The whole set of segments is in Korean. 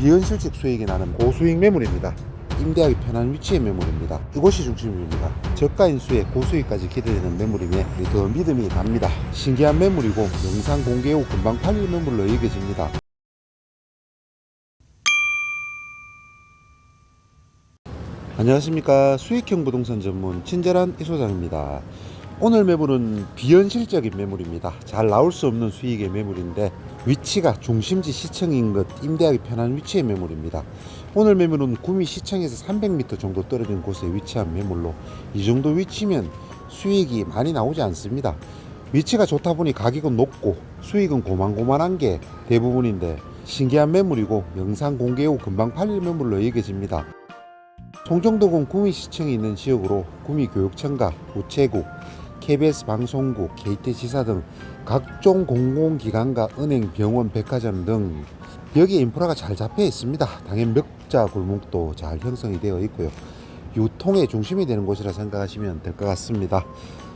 비현실적 수익이 나는 고수익 매물입니다. 임대하기 편한 위치의 매물입니다. 이곳이 중심입니다. 저가 인수에 고수익까지 기대되는 매물이며 더 믿음이 갑니다. 신기한 매물이고 영상 공개 후 금방 팔릴 매물로 여겨집니다. 안녕하십니까 수익형 부동산 전문 친절한 이 소장입니다 오늘 매물은 비현실적인 매물입니다 잘 나올 수 없는 수익의 매물인데 위치가 중심지 시청인 것 임대하기 편한 위치의 매물입니다. 오늘 매물은 구미 시청에서 300m 정도 떨어진 곳에 위치한 매물로 이 정도 위치면 수익이 많이 나오지 않습니다. 위치가 좋다 보니 가격은 높고 수익은 고만고만한 게 대부분인데 신기한 매물이고 영상 공개 후 금방 팔릴 매물로 여겨집니다. 송정도군 구미시청이 있는 지역으로 구미교육청과 우체국, KBS 방송국, KT지사 등 각종 공공기관과 은행, 병원, 백화점 등 여기에 인프라가 잘 잡혀 있습니다. 당연 멱자 골목도 잘 형성이 되어 있고요. 유통의 중심이 되는 곳이라 생각하시면 될 것 같습니다.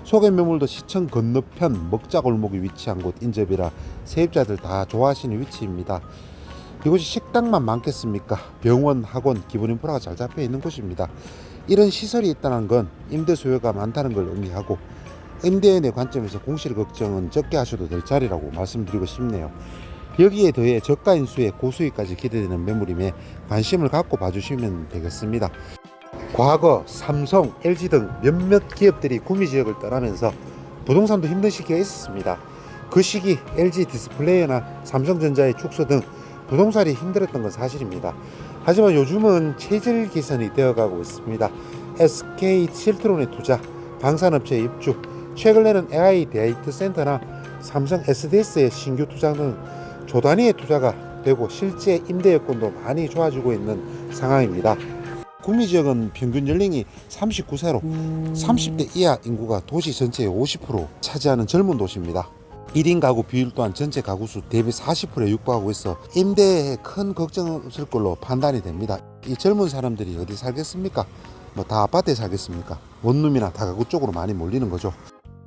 소개 매물도 시청 건너편 먹자 골목이 위치한 곳 인접이라 세입자들 다 좋아하시는 위치입니다. 이곳이 식당만 많겠습니까? 병원, 학원, 기본 인프라가 잘 잡혀 있는 곳입니다. 이런 시설이 있다는 건 임대 수요가 많다는 걸 의미하고 임대인의 관점에서 공실 걱정은 적게 하셔도 될 자리라고 말씀드리고 싶네요. 여기에 더해 저가 인수에 고수익까지 기대되는 매물임에 관심을 갖고 봐주시면 되겠습니다. 과거 삼성, LG 등 몇몇 기업들이 구미 지역을 떠나면서 부동산도 힘든 시기가 있었습니다. 그 시기 LG 디스플레이나 삼성전자의 축소 등 부동산이 힘들었던 건 사실입니다. 하지만 요즘은 체질 개선이 되어가고 있습니다. SK 칠트론의 투자, 방산업체 입주, 최근에는 AI 데이터 센터나 삼성 SDS의 신규 투자 등 조단위의 투자가 되고 실제 임대 여건도 많이 좋아지고 있는 상황입니다. 구미 지역은 평균 연령이 39세로 30대 이하 인구가 도시 전체의 50% 차지하는 젊은 도시입니다. 1인 가구 비율 또한 전체 가구 수 대비 40%에 육박하고 있어 임대에 큰 걱정 없을 걸로 판단이 됩니다. 이 젊은 사람들이 어디 살겠습니까? 뭐 다 아파트에 살겠습니까? 원룸이나 다가구 쪽으로 많이 몰리는 거죠.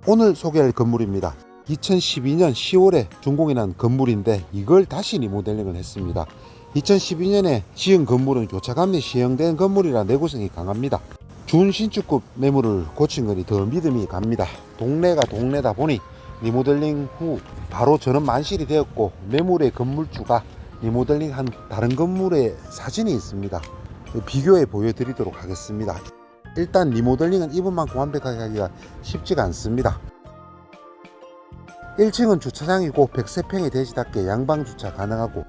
오늘 소개할 건물입니다. 2012년 10월에 준공이 난 건물인데 이걸 다시 리모델링을 했습니다. 2012년에 지은 건물은 교차감리 시행된 건물이라 내구성이 강합니다. 준신축급 매물을 고친 거니 더 믿음이 갑니다. 동네가 동네다 보니 리모델링 후 바로 전원 만실이 되었고 매물의 건물주가 리모델링한 다른 건물의 사진이 있습니다. 비교해 보여드리도록 하겠습니다. 일단 리모델링은 이분만큼 완벽하게 하기가 쉽지가 않습니다. 1층은 주차장이고 103평의 대지답게 양방 주차 가능하고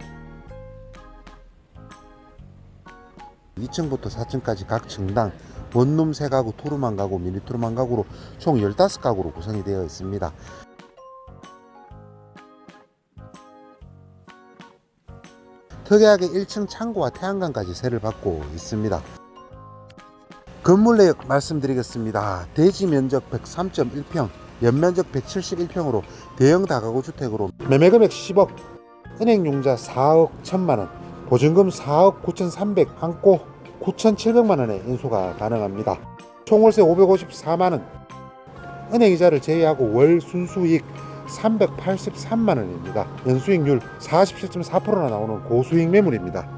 2층부터 4층까지 각 층당 원룸 3가구, 투룸 1가구, 미니 투룸 1가구로 총 15가구로 구성이 되어 있습니다. 특이하게 1층 창고와 태양광까지 세를 받고 있습니다. 건물 내역 말씀드리겠습니다. 대지 면적 103.1평, 연면적 171평으로 대형 다가구 주택으로 매매 금액 10억, 은행 융자 4억 1천만 원, 보증금 4억 9,300 안고 9,700만 원의 인수가 가능합니다. 총월세 554만 원, 은행 이자를 제외하고 월 순수익 383만 원입니다. 연수익률 47.4%나 나오는 고수익 매물입니다.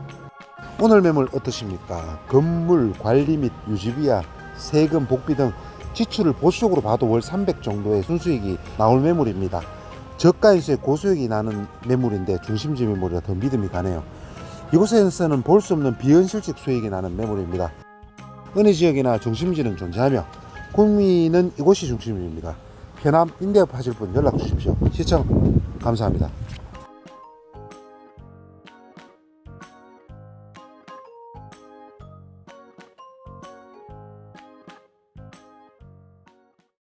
오늘 매물 어떠십니까? 건물 관리 및 유지비야 세금 복비 등 지출을 보수적으로 봐도 월 300 정도의 순수익이 나올 매물입니다. 저가인수에 고수익이 나는 매물인데 중심지 매물이라 더 믿음이 가네요. 이곳에서는 볼 수 없는 비현실적 수익이 나는 매물입니다. 은희 지역이나 중심지는 존재하며 구미는 이곳이 중심입니다. 편함 임대업 하실 분 연락 주십시오. 시청 감사합니다.